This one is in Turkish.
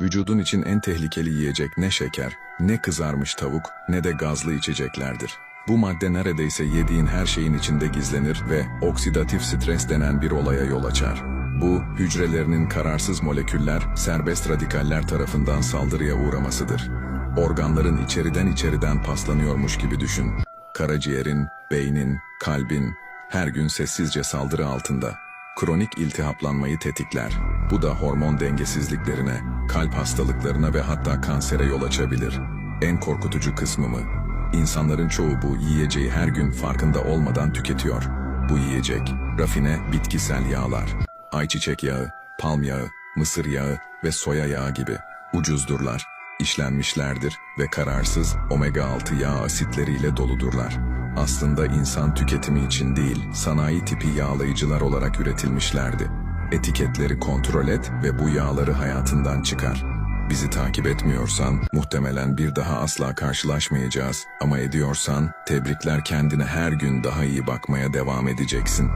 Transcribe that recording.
Vücudun için en tehlikeli yiyecek ne şeker, ne kızarmış tavuk, ne de gazlı içeceklerdir. Bu madde neredeyse yediğin her şeyin içinde gizlenir ve oksidatif stres denen bir olaya yol açar. Bu, hücrelerinin kararsız moleküller, serbest radikaller tarafından saldırıya uğramasıdır. Organların içeriden içeriden paslanıyormuş gibi düşün. Karaciğerin, beynin, kalbin her gün sessizce saldırı altında. Kronik iltihaplanmayı tetikler. Bu da hormon dengesizliklerine, kalp hastalıklarına ve hatta kansere yol açabilir. En korkutucu kısmı mı? İnsanların çoğu bu yiyeceği her gün farkında olmadan tüketiyor. Bu yiyecek, rafine bitkisel yağlar, ayçiçek yağı, palm yağı, mısır yağı ve soya yağı gibi ucuzdurlar, işlenmişlerdir ve kararsız omega-6 yağ asitleriyle doludurlar. Aslında insan tüketimi için değil, sanayi tipi yağlayıcılar olarak üretilmişlerdi. Etiketleri kontrol et ve bu yağları hayatından çıkar. Bizi takip etmiyorsan muhtemelen bir daha asla karşılaşmayacağız ama ediyorsan tebrikler kendine her gün daha iyi bakmaya devam edeceksin.